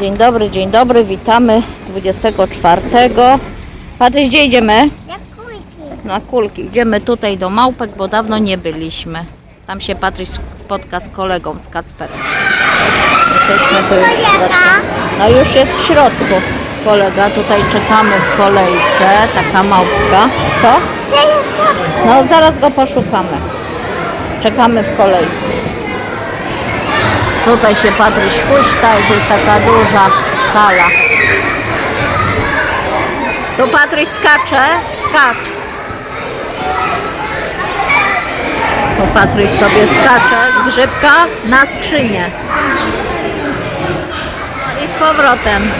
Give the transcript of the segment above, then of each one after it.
Dzień dobry, dzień dobry, witamy 24. Patryś, gdzie idziemy? Jak kulki. Na kulki. Idziemy tutaj do Małpek, bo dawno nie byliśmy. Tam się Patryś spotka z kolegą, z Kacperem. Jesteśmy tu już w środku. No już jest w środku. Kolega, tutaj czekamy w kolejce. Taka małpka. Co? No zaraz go poszukamy. Czekamy w kolejce. Tutaj się Patryś huśta i to jest taka duża hala. Tu Patryś skacze. Skacz. Tu Patryś sobie skacze z grzybka na skrzynię. I z powrotem.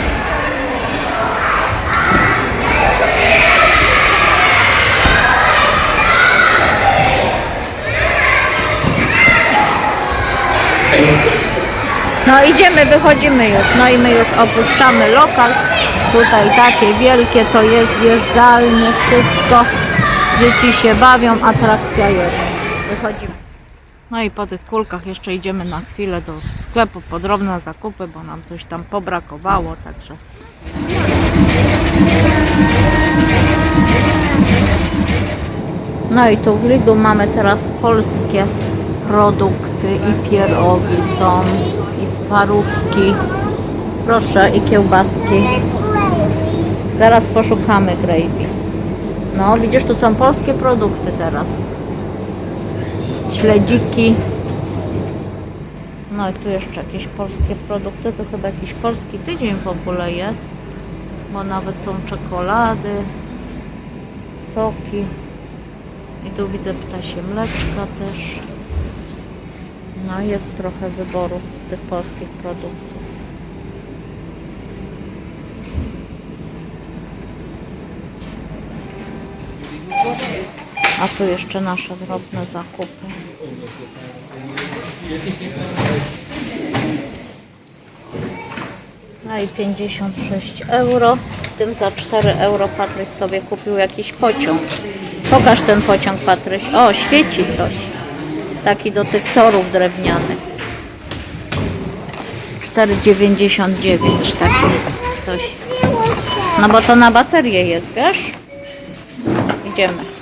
No idziemy, wychodzimy już. No i my już opuszczamy lokal. Tutaj takie wielkie to jest jeżdżalnie, wszystko. Dzieci się bawią, atrakcja jest. Wychodzimy. No i po tych kulkach jeszcze idziemy na chwilę do sklepu po drobne zakupy, bo nam coś tam pobrakowało, także. No i tu w Lidlu mamy teraz polskie produkty i pierogi są, i parówki. Proszę, i kiełbaski. Zaraz poszukamy gravy. No, widzisz, tu są polskie produkty teraz. Śledziki. No i tu jeszcze jakieś polskie produkty. To chyba jakiś polski tydzień w ogóle jest. Bo nawet są czekolady, soki. I tu widzę ptasie mleczka też. No jest trochę wyboru tych polskich produktów. A tu jeszcze nasze drobne zakupy. No i 56 euro. W tym za 4 euro Patryś sobie kupił jakiś pociąg. Pokaż ten pociąg, Patryś. O, świeci coś. Taki do tych torów drewnianych. 4,99 taki coś. No bo to na baterię jest, wiesz? Idziemy.